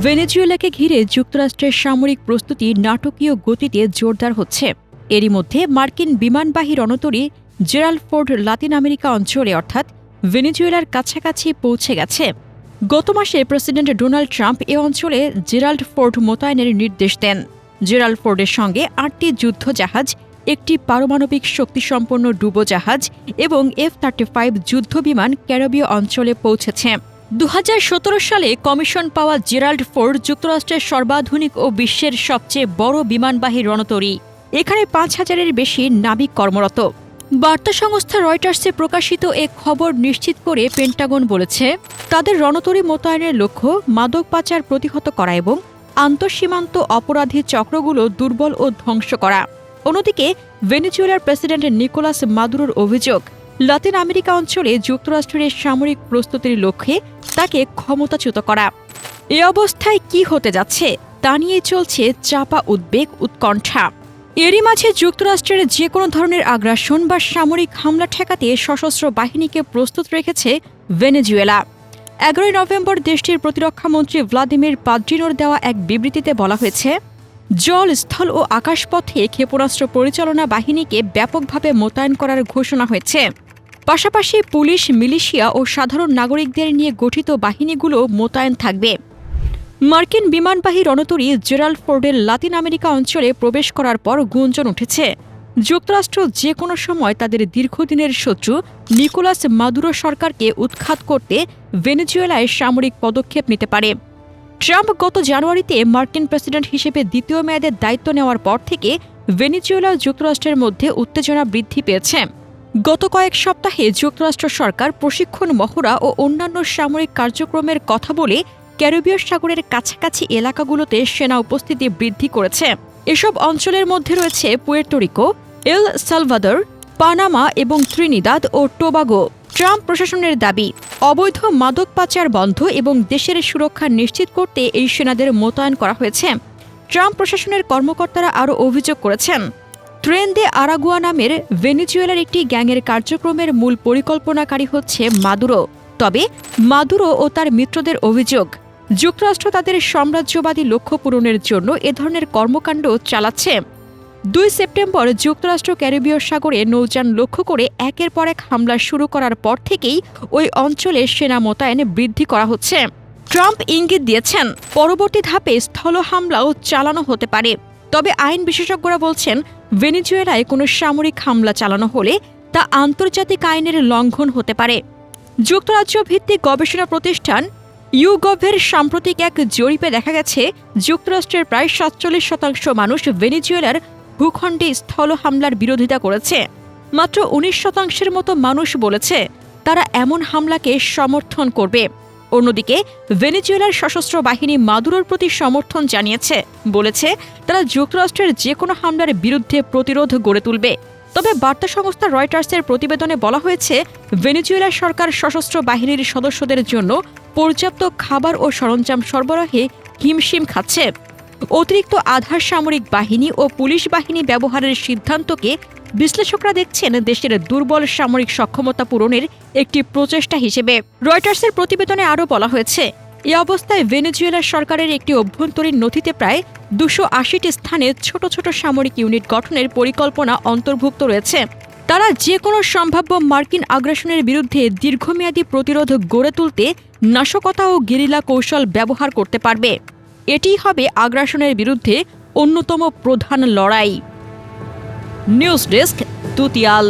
ভেনেজুয়েলাকে ঘিরে যুক্তরাষ্ট্রের সামরিক প্রস্তুতি নাটকীয় গতিতে জোরদার হচ্ছে। এরই মধ্যে মার্কিন বিমানবাহী রণতরী জেরাল্ড ফোর্ড লাতিন আমেরিকা অঞ্চলে অর্থাৎ ভেনেজুয়েলার কাছাকাছি পৌঁছে গেছে। গত মাসে প্রেসিডেন্ট ডোনাল্ড ট্রাম্প এ অঞ্চলে জেরাল্ড ফোর্ড মোতায়েনের নির্দেশ দেন। জেরাল্ড ফোর্ডের সঙ্গে আটটি যুদ্ধ জাহাজ একটি পারমাণবিক শক্তিসম্পন্ন ডুবোজাহাজ এবং এফ থার্টি ফাইভ যুদ্ধ বিমান ক্যারবীয় অঞ্চলে পৌঁছেছে। দু হাজার সতেরো সালে কমিশন পাওয়া জেরাল্ড ফোর্ড যুক্তরাষ্ট্রের সর্বাধুনিক ও বিশ্বের সবচেয়ে বড় বিমানবাহী রণতরী। এখানে পাঁচ হাজারের বেশি নাবিক কর্মরত। বার্তা সংস্থা রয়টার্সে প্রকাশিত এক খবর নিশ্চিত করে পেন্টাগন বলেছে, তাদের রণতরী মোতায়েনের লক্ষ্য মাদক পাচার প্রতিহত করা এবং আন্তঃসীমান্ত অপরাধী চক্রগুলো দুর্বল ও ধ্বংস করা। অন্যদিকে, ভেনেজুয়েলার প্রেসিডেন্ট নিকোলাস মাদুরোর অভিযোগ লাতিন আমেরিকা অঞ্চলে যুক্তরাষ্ট্রের সামরিক প্রস্তুতির লক্ষ্যে তাকে ক্ষমতাচ্যুত করা। এ অবস্থায় কি হতে যাচ্ছে তা নিয়ে চলছে চাপা উদ্বেগ উৎকণ্ঠা। এরই মাঝে যুক্তরাষ্ট্রের যে কোনো ধরনের আগ্রাসন বা সামরিক হামলা ঠেকাতে সশস্ত্র বাহিনীকে প্রস্তুত রেখেছে ভেনেজুয়েলা। এগারোই নভেম্বর দেশটির প্রতিরক্ষামন্ত্রী ভ্লাদিমির পাদ্রিনোর দেওয়া এক বিবৃতিতে বলা হয়েছে, জল, স্থল ও আকাশপথে ক্ষেপণাস্ত্র পরিচালনা বাহিনীকে ব্যাপকভাবে মোতায়েন করার ঘোষণা হয়েছে। পাশাপাশি পুলিশ, মিলিশিয়া ও সাধারণ নাগরিকদের নিয়ে গঠিত বাহিনীগুলো মোতায়েন থাকবে। মার্কিন বিমানবাহী রণতরী জেরাল্ড ফোর্ডের লাতিন আমেরিকা অঞ্চলে প্রবেশ করার পর গুঞ্জন উঠেছে। যুক্তরাষ্ট্র যে কোনো সময় তাদের দীর্ঘদিনের শত্রু নিকোলাস মাদুরো সরকারকে উৎখাত করতে ভেনেজুয়েলায় সামরিক পদক্ষেপ নিতে পারে। ট্রাম্প গত জানুয়ারিতে মার্কিন প্রেসিডেন্ট হিসেবে দ্বিতীয় মেয়াদের দায়িত্ব নেওয়ার পর থেকে ভেনেজুয়েলা যুক্তরাষ্ট্রের মধ্যে উত্তেজনা বৃদ্ধি পেয়েছে। গত কয়েক সপ্তাহে যুক্তরাষ্ট্র সরকার প্রশিক্ষণ মহড়া ও অন্যান্য সামরিক কার্যক্রমের কথা বলে ক্যারিবীয় সাগরের কাছাকাছি এলাকাগুলোতে সেনা উপস্থিতি বৃদ্ধি করেছে। এসব অঞ্চলের মধ্যে রয়েছে Puerto Rico El Salvador, Panama এবং ত্রিনিদাদ ও টোবাগো। ট্রাম্প প্রশাসনের দাবি, অবৈধ মাদক পাচার বন্ধ এবং দেশের সুরক্ষা নিশ্চিত করতে এই সেনাদের মোতায়েন করা হয়েছে। ট্রাম্প প্রশাসনের কর্মকর্তারা আরও অভিযোগ করেছেন। ট্রেন দে আরাগুয়া নামের ভেনিজুয়েলার একটি গ্যাংয়ের কার্যক্রমের মূল পরিকল্পনাকারী হচ্ছে মাদুরো। তবে মাদুরো ও তার মিত্রদের অভিযোগ, যুক্তরাষ্ট্র তাদের সাম্রাজ্যবাদী লক্ষ্য পূরণের জন্য এ ধরনের কর্মকাণ্ড চালাচ্ছে। দুই সেপ্টেম্বর যুক্তরাষ্ট্র ক্যারিবীয় সাগরে নৌযান লক্ষ্য করে একের পর এক হামলা শুরু করার পর থেকেই ওই অঞ্চলে সেনা মোতায়েন বৃদ্ধি করা হচ্ছে। ট্রাম্প ইঙ্গিত দিয়েছেন, পরবর্তী ধাপে স্থল হামলাও চালানো হতে পারে। তবে আইন বিশেষজ্ঞরা বলছেন, ভেনেজুয়েলায় কোনো সামরিক হামলা চালানো হলে তা আন্তর্জাতিক আইনের লঙ্ঘন হতে পারে। যুক্তরাজ্য ভিত্তিক গবেষণা প্রতিষ্ঠান ইউগভের সাম্প্রতিক এক জরিপে দেখা গেছে, যুক্তরাষ্ট্রের প্রায় সাতচল্লিশ শতাংশ মানুষ ভেনেজুয়েলার ভূখণ্ডে স্থল হামলার বিরোধিতা করেছে। মাত্র উনিশ শতাংশের মতো মানুষ বলেছে, তারা এমন হামলাকে সমর্থন করবে। অন্যদিকে, ভেনেজুয়েলার সশস্ত্র বাহিনী মাদুরোর প্রতি সমর্থন জানিয়েছে। বলেছে, তারা যুক্তরাষ্ট্রের যে কোনো হামলার বিরুদ্ধে প্রতিরোধ গড়ে তুলবে। তবে বার্তা সংস্থা রয়টার্সের প্রতিবেদনে বলা হয়েছে ভেনেজুয়েলা সরকার সশস্ত্র বাহিনীর সদস্যদের জন্য পর্যাপ্ত খাবার ও সরঞ্জাম সরবরাহে হিমশিম খাচ্ছে। অতিরিক্ত আধার সামরিক বাহিনী ও পুলিশ বাহিনী ব্যবহারের সিদ্ধান্তকে বিশ্লেষকরা দেখছেন দেশের দুর্বল সামরিক সক্ষমতা পূরণের একটি প্রচেষ্টা হিসেবে। রয়টার্সের প্রতিবেদনে আরও বলা হয়েছে এ অবস্থায় ভেনেজুয়েলা সরকারের একটি অভ্যন্তরীণ নথিতে প্রায় দুশো আশিটি স্থানে ছোট ছোট সামরিক ইউনিট গঠনের পরিকল্পনা অন্তর্ভুক্ত রয়েছে। তারা যে কোনো সম্ভাব্য মার্কিন আগ্রাসনের বিরুদ্ধে দীর্ঘমেয়াদী প্রতিরোধ গড়ে তুলতে নাশকতা ও গেরিলা কৌশল ব্যবহার করতে পারবে। এটিই হবে আগ্রাসনের বিরুদ্ধে অন্যতম প্রধান লড়াই। News desk তুতিয়াল